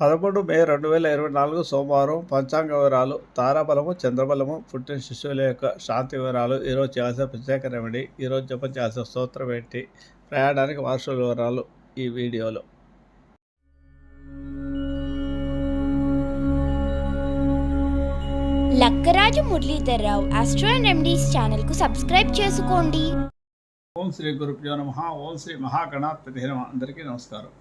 పదమూడు మే రెండు వేల ఇరవై నాలుగు సోమవారం పంచాంగ వివరాలు తారాబలము చంద్రబలము పుట్టిన శిశువుల యొక్క శాంతి వివరాలు ఈరోజు చేయాల్సిన ప్రత్యేక రెమెడీ ఈరోజు జపం చేయాల్సిన స్తోత్రం ఏంటి ప్రయాణానికి వార్షిక వివరాలు ఈ వీడియోలో. Lakkaraju Muralidhar Rao astro and remedies ఛానల్కు సబ్స్క్రైబ్ చేసుకోండి. ఓం శ్రీ గురుభ్యో నమ ఓం శ్రీ మహాగణాధిపతి నమ అందరికీ నమస్కారం.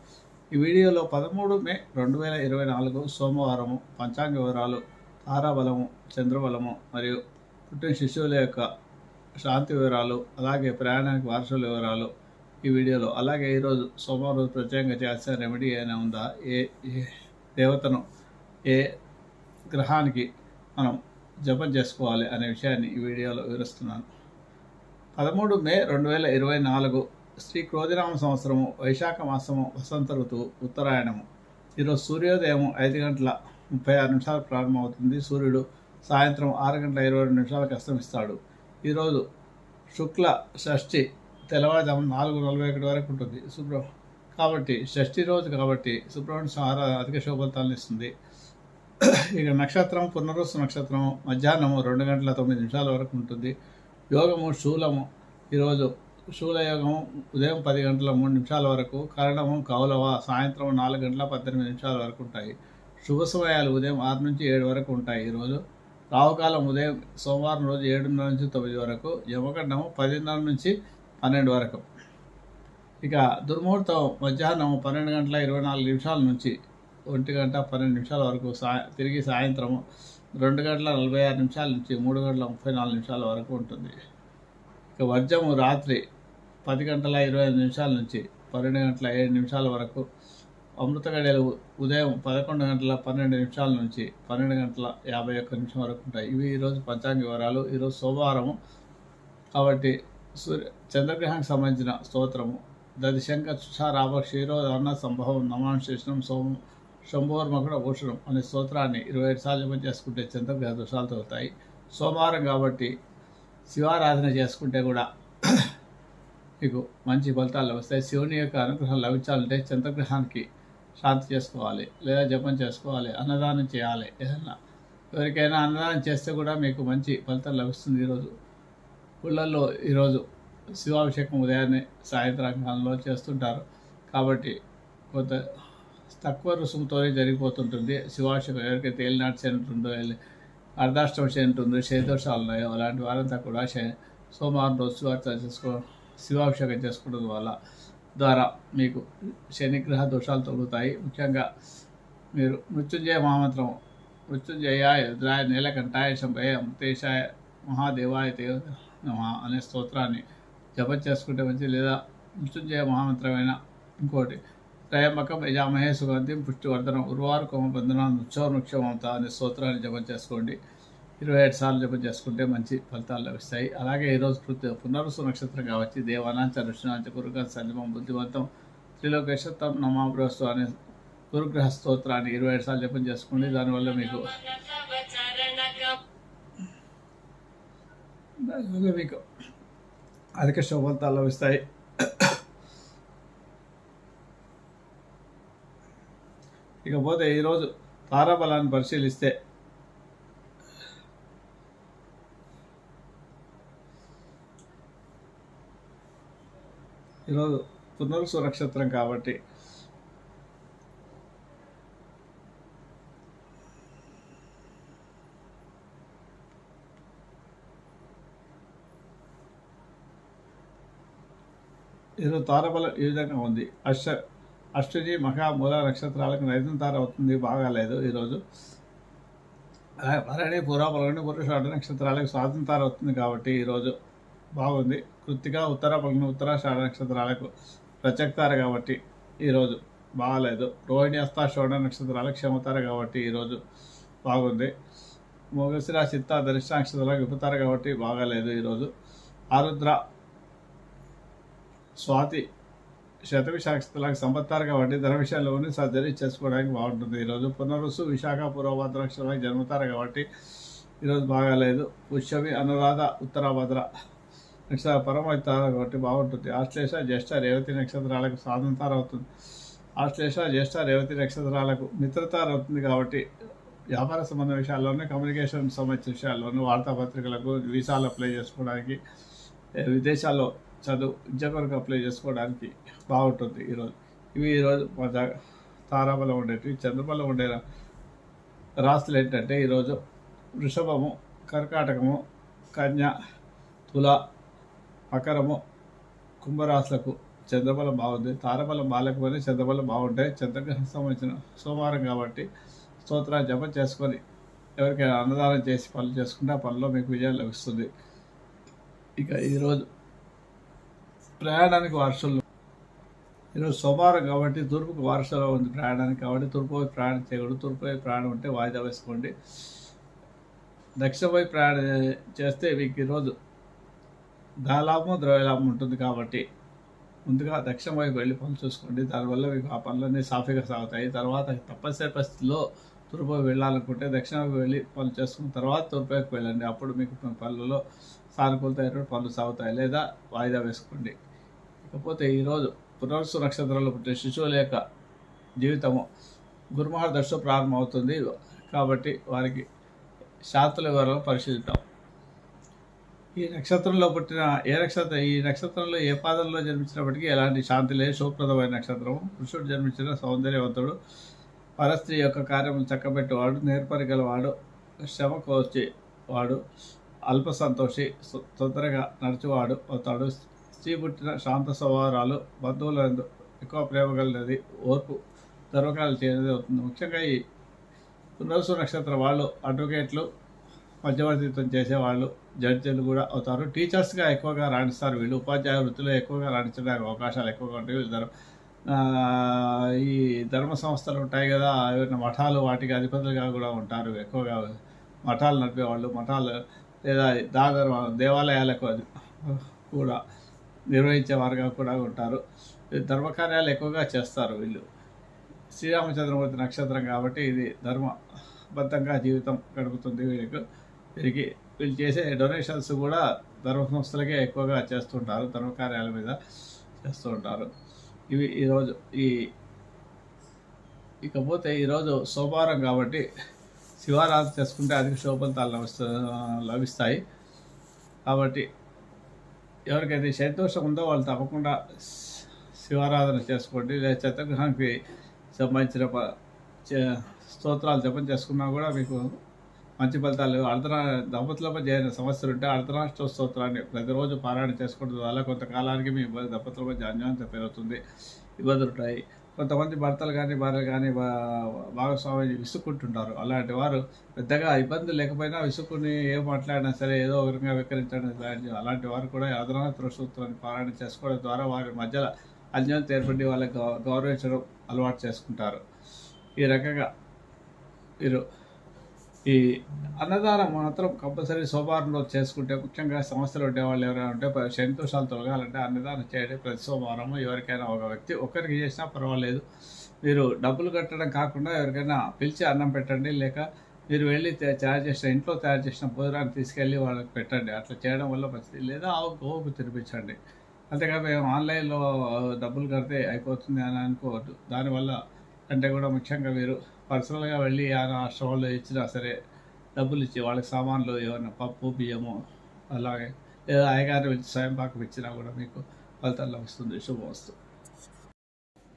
ఈ వీడియోలో పదమూడు మే రెండు వేల ఇరవై నాలుగు సోమవారము పంచాంగ వివరాలు తారాబలము చంద్రబలము మరియు పుట్టిన శిశువుల యొక్క శాంతి వివరాలు అలాగే ప్రయాణానికి వారసుల వివరాలు ఈ వీడియోలో. అలాగే ఈరోజు సోమవారం రోజు ప్రత్యేకంగా చేస్తే రెమెడీ అయినా ఉందా? ఏ ఏ దేవతను ఏ గ్రహానికి మనం జపం చేసుకోవాలి అనే విషయాన్ని ఈ వీడియోలో వివరిస్తున్నాను. పదమూడు మే రెండు వేల ఇరవై నాలుగు శ్రీ క్రోధినామ సంవత్సరము వైశాఖ మాసము వసంత ఋతువు ఉత్తరాయణము. ఈరోజు సూర్యోదయం ఐదు గంటల ముప్పై ఆరు నిమిషాలకు ప్రారంభమవుతుంది. సూర్యుడు సాయంత్రం ఆరు గంటల ఇరవై రెండు నిమిషాలకు అస్తమిస్తాడు. ఈరోజు శుక్ల షష్ఠి తెల్లవారుజాము నాలుగు నలభై ఒకటి వరకు ఉంటుంది. శుభ్ర కాబట్టి షష్ఠి రోజు కాబట్టి సుబ్రహ్మణ్య సంహార అధిక శోభలతాలను ఇస్తుంది. ఇక నక్షత్రం పునరుసు నక్షత్రం మధ్యాహ్నము రెండు గంటల తొమ్మిది నిమిషాల వరకు ఉంటుంది. యోగము శూలము ఈరోజు శూలయోగం ఉదయం పది గంటల మూడు నిమిషాల వరకు కరణము కౌలవ సాయంత్రం నాలుగు గంటల పద్దెనిమిది నిమిషాల వరకు ఉంటాయి. శుభ సమయాలు ఉదయం ఆరు నుంచి ఏడు వరకు ఉంటాయి ఈరోజు రావుకాలం ఉదయం సోమవారం రోజు ఏడున్నర నుంచి తొమ్మిది వరకు యమగండము పదిన్నర నుంచి పన్నెండు వరకు. ఇక దుర్ముహూర్తం మధ్యాహ్నం పన్నెండు గంటల ఇరవై నాలుగు నిమిషాల నుంచి ఒంటి గంట పన్నెండు నిమిషాల వరకు సా తిరిగి సాయంత్రం రెండు గంటల నలభై ఆరు నిమిషాల నుంచి మూడు గంటల ముప్పై నాలుగు నిమిషాల వరకు ఉంటుంది. ఇక వర్జము రాత్రి పది గంటల ఇరవై ఐదు నిమిషాల నుంచి పన్నెండు గంటల ఏడు నిమిషాల వరకు అమృత గడియలు ఉదయం పదకొండు గంటల పన్నెండు నిమిషాల నుంచి పన్నెండు గంటల యాభై ఒక్క నిమిషం వరకు ఉంటాయి. ఇవి ఈరోజు పంచాంగ వివరాలు. ఈరోజు సోమవారము. కాబట్టి సూర్య చంద్రగ్రహానికి సంబంధించిన స్తోత్రము. దదిశంక క్షారాభ అన్న సంభవం నమాం శేషణం సోమం శంభోర్మకుడ భూషణం అనే స్తోత్రాన్ని ఇరవై ఐదు సార్లు జపం చేసుకుంటే చంద్రగ్రహ దోషాలు తగ్గుతాయి సోమవారం కాబట్టి శివారాధన చేసుకుంటే కూడా మీకు మంచి ఫలితాలు వస్తాయి. శివుని యొక్క అనుగ్రహం లభించాలంటే చంద్రగ్రహానికి శాంతి చేసుకోవాలి లేదా జపం చేసుకోవాలి అన్నదానం చేయాలి ఏదైనా ఎవరికైనా అన్నదానం చేస్తే కూడా మీకు మంచి ఫలితం లభిస్తుంది ఈరోజు. ఊళ్ళల్లో ఈరోజు శివాభిషేకం ఉదయాన్నే సాయంత్రం కాలంలో చేస్తుంటారు. కాబట్టి కొంత తక్కువ రుసుముతోనే జరిగిపోతుంటుంది శివాభిషేకం. ఎవరికైతే ఏలినాటి శని ఉంటుందో ఏలి- అర్ధాష్టమ ఉన్నాయో అలాంటి వారంతా కూడా సోమవారం రోజు శివార్చన చేసుకో శివాభిషేకం చేసుకోవడం వల్ల ద్వారా మీకు శనిగ్రహ దోషాలు తొలుగుతాయి. ముఖ్యంగా మీరు మృత్యుంజయ మహామంత్రం మృత్యుంజయ యుద్రాయ నీలకంఠాయ శంభయ అమృతేశాయ మహాదేవాయ దేవ నమ అనే స్తోత్రాన్ని జపం చేసుకుంటే మంచిది. లేదా మృత్యుంజయ మహామంత్రమైన ఇంకోటి త్రయంబకం యజామహే సుగంధిం పుష్టివర్ధనం ఉర్వారుకోమ బంధనం నృత్యోర్ముఖ్యమంత అనే స్తోత్రాన్ని జపం చేసుకోండి. ఇరవై ఏడు సార్లు జపం చేసుకుంటే మంచి ఫలితాలు లభిస్తాయి. అలాగే ఈరోజు కృత్య పునరుసు నక్షత్రం కావచ్చు దేవానాంచ ఋషినాంచ గురుగా సంజమం బుద్ధివంతం త్రిలోకేశత్వం నమాభ్రస్తు అనే గురుగ్రహ స్తోత్రాన్ని ఇరవై ఏడు సార్లు జపం చేసుకోండి. దానివల్ల మీకు దానివల్ల మీకు అధిక శుభఫలితాలు లభిస్తాయి. ఇకపోతే ఈరోజు తారాబలాన్ని పరిశీలిస్తే ఈరోజు పునరుసు నక్షత్రం కాబట్టి. ఈరోజు తారబలం ఈ విధంగా ఉంది. అష్ట అష్టజి మహామూల నక్షత్రాలకు నైతం తార అవుతుంది బాగాలేదు ఈరోజు. అలాగే భరణి పూర్వపలని పురుషుడు నక్షత్రాలకు స్వాతంత్రం తార అవుతుంది కాబట్టి ఈరోజు. బాగుంది. కృత్తిగా ఉత్తర పలకని ఉత్తరాషాఢ నక్షత్రాలకు ప్రత్యక్తార కాబట్టి ఈరోజు బాగాలేదు. రోహిణి అస్తాషోఢ నక్షత్రాలకు క్షమతారు కాబట్టి ఈరోజు బాగుంది. మొగసిరా చిత్త ధరిష్ట నక్షత్రాలకు విపుతార కాబట్టి బాగాలేదు ఈరోజు ఆరుద్ర స్వాతి శతవిష నక్షత్రాలకు సంపత్తారు కాబట్టి ధన విషయాల్లోని సర్జరీ చేసుకోవడానికి బాగుంటుంది. ఈరోజు పునరుసు విశాఖ పూర్వభద్ర నక్షత్రాలకు జన్మతారు కాబట్టి ఈరోజు బాగాలేదు. పుష్యమి అనురాధ ఉత్తరాభద్ర నక్షత్ర పరమవుతారు కాబట్టి బాగుంటుంది. ఆశ్లేష జ్యేష్ఠ రేవతి నక్షత్రాలకు స్వాతంత్రం అవుతుంది ఆశ్లేష జ్యేష్ఠ రేవతి నక్షత్రాలకు మిత్రత అవుతుంది కాబట్టి వ్యాపార సంబంధ విషయాల్లోనూ కమ్యూనికేషన్ సంబంధించిన విషయాల్లోనూ వార్తాపత్రికలకు వీసాలు అప్లై చేసుకోవడానికి విదేశాల్లో చదువు విద్య కొరకు అప్లై చేసుకోవడానికి బాగుంటుంది ఈరోజు ఇవి ఈరోజు మా తారాబలం ఉండేటివి చంద్రబలం ఉండే రా- రాశులు ఏంటంటే ఈరోజు వృషభము కర్కాటకము కన్య తుల మకరము కుంభరాశులకు చంద్రబలం బాగుంది. తారబలం బాగాలేకపోయినా చంద్రబలం బాగుంటాయి. చంద్రగ్రహం సంబంధించిన సోమవారం కాబట్టి స్తోత్రాలు జపం చేసుకొని ఎవరికైనా అన్నదానం చేసి పనులు చేసుకుంటే ఆ పనిలో మీకు విజయం లభిస్తుంది. ఇక ఈరోజు ప్రయాణానికి వారసులు. ఈరోజు సోమవారం కాబట్టి తూర్పుకు వారసులో ఉంది ప్రయాణానికి కాబట్టి తూర్పు వైపు ప్రయాణం చేయకూడదు. తూర్పు వైపు ప్రయాణం ఉంటే వాయిదా వేసుకోండి. దక్షిణ వైపు ప్రయాణం చేస్తే మీకు ఈరోజు దాలాభం ద్రవ్యలాభం ఉంటుంది కాబట్టి ముందుగా దక్షిణ వైపు వెళ్ళి పనులు చూసుకోండి. దానివల్ల మీకు ఆ పనులన్నీ సాఫీగా సాగుతాయి. తర్వాత తప్పనిసరి పరిస్థితుల్లో తూర్పు వెళ్ళాలనుకుంటే దక్షిణ వైపు వెళ్ళి పనులు చేసుకున్న తర్వాత తూర్పు వైపు వెళ్ళండి. అప్పుడు మీకు పనులలో సానుకూలత ఏర్పడి పనులు సాగుతాయి లేదా వాయిదా వేసుకోండి. ఇకపోతే ఈరోజు పునర్సు నక్షత్రంలో పుట్టిన శిశువుల యొక్క జీవితము గురుమహా దశ ప్రారంభమవుతుంది. కాబట్టి వారికి శాస్త్ర వివరాలు పరిశీలిద్దాం. ఈ నక్షత్రంలో పుట్టిన ఏ నక్షత్రం ఈ నక్షత్రంలో ఏ పాదంలో జన్మించినప్పటికీ ఎలాంటి శాంతి లేదు. శుభప్రదమైన నక్షత్రం. పురుషుడు జన్మించిన సౌందర్యవంతుడు. పరస్త్రీ యొక్క కార్యములు చక్కబెట్టేవాడు. నేర్పరిగలవాడు శ్రమ వాడు. అల్ప సంతోషి సు- తొందరగా నడిచేవాడు. అవుతాడు స్త్రీ పుట్టిన శాంత స్వభావాలు. బంధువుల ఎక్కువ ప్రేమ కలిగినది. ఓర్పు గర్వకాలు చేయనది అవుతుంది. ముఖ్యంగా ఈ పునర్సు నక్షత్రం వాళ్ళు అడ్వకేట్లు మధ్యవర్తిత్వం చేసేవాళ్ళు జడ్జీలు కూడా అవుతారు. టీచర్స్గా ఎక్కువగా రాణిస్తారు వీళ్ళు. ఉపాధ్యాయ వృత్తిలో ఎక్కువగా రాణించడానికి అవకాశాలు ఎక్కువగా ఉంటాయి. వీళ్ళు ఈ ధర్మ సంస్థలు ఉంటాయి కదా ఏమైనా మఠాలు వాటికి అధిపతులుగా కూడా ఉంటారు. ఎక్కువగా మఠాలు నడిపేవాళ్ళు మఠాలు లేదా దాగర్ దేవాలయాలకు అది కూడా నిర్వహించేవారుగా కూడా ఉంటారు. ధర్మకార్యాలు ఎక్కువగా చేస్తారు వీళ్ళు. శ్రీరామచంద్రమూర్తి నక్షత్రం కాబట్టి ఇది ధర్మబద్ధంగా జీవితం గడుపుతుంది వీళ్ళకు. వీరికి వీళ్ళు చేసే డొనేషన్స్ కూడా ధర్మ సంస్థలకే ఎక్కువగా చేస్తుంటారు ధర్మ కార్యాల మీద చేస్తూ ఉంటారు ఇవి ఈరోజు ఈ ఇకపోతే ఈరోజు సోమవారం కాబట్టి శివారాధన చేసుకుంటే అధిక శోభంతాలు లభిస్త లభిస్తాయి. కాబట్టి ఎవరికైతే సంతోషం ఉందో వాళ్ళు తప్పకుండా శివారాధన చేసుకోండి. లేదా చతుర్గ్రహానికి సంబంధించిన ప- స్తోత్రాలు జపం చేసుకున్నా కూడా మీకు మంచి ఫలితాలు అర్ధనా దంపతులపై చేయని సమస్యలు ఉంటే అర్ధనాష్ట స్తోత్రాన్ని ప్రతిరోజు పారాయణ చేసుకోవడం వల్ల కొంతకాలానికి మీ దంపతుల మధ్య అన్యోన్యత పెరుగుతుంది ఇబ్బందులు ఉంటాయి కొంతమంది భర్తలు కానీ భార్యలు కానీ భాగస్వామిని విసుక్కుంటుంటారు. అలాంటి వారు పెద్దగా ఇబ్బంది లేకపోయినా విసుక్కుని ఏం మాట్లాడినా సరే ఏదో ఒకరిగా విధంగా వికరించడం ఇలాంటి అలాంటి వారు కూడా అర్ధనాథ సూత్రాన్ని పారాయణ చేసుకోవడం ద్వారా వారి మధ్యలో అన్యోన్యత ఏర్పడి వాళ్ళకి గౌ- గౌరవించడం అలవాటు చేసుకుంటారు. ఈ రకంగా మీరు ఈ అన్నదానం మాత్రం కంపల్సరీ సోమవారంలో చేసుకుంటే ముఖ్యంగా సమస్యలు ఉండేవాళ్ళు ఎవరైనా ఉంటే సంతోషాలు తొలగాలంటే అన్నదానం చేయండి ప్రతి సోమవారం ఎవరికైనా ఒక వ్యక్తి ఒక్కరికి చేసినా పర్వాలేదు. మీరు డబ్బులు కట్టడం కాకుండా ఎవరికైనా పిలిచి అన్నం పెట్టండి లేక మీరు వెళ్ళి తయారు చేసిన ఇంట్లో తయారు చేసిన భోజనాన్ని తీసుకెళ్ళి వాళ్ళకి పెట్టండి. అట్లా చేయడం వల్ల మంచిది. లేదా ఆవు గోవుకు తినిపించండి. అంతేగా మేము ఆన్లైన్లో డబ్బులు కడితే అయిపోతుంది అని అనుకోవద్దు. దానివల్ల అంటే కూడా ముఖ్యంగా మీరు పర్సనల్గా వెళ్ళి ఆ స్టోర్లో ఇచ్చినా సరే డబ్బులు ఇచ్చి వాళ్ళకి సామాన్లు ఏమైనా పప్పు బియ్యము అలాగే లేదా అయ్యగారు ఇచ్చి స్వయం పాకం ఇచ్చినా కూడా మీకు ఫలితాలు లభిస్తుంది. శుభవస్తు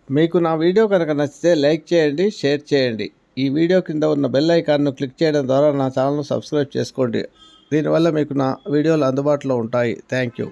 మీకు నా వీడియో కనుక నచ్చితే లైక్ చేయండి షేర్ చేయండి. ఈ వీడియో కింద ఉన్న బెల్ ఐకాన్ను క్లిక్ చేయడం ద్వారా నా ఛానల్ను సబ్స్క్రైబ్ చేసుకోండి. దీనివల్ల మీకు నా వీడియోలు అందుబాటులో ఉంటాయి. Thank you.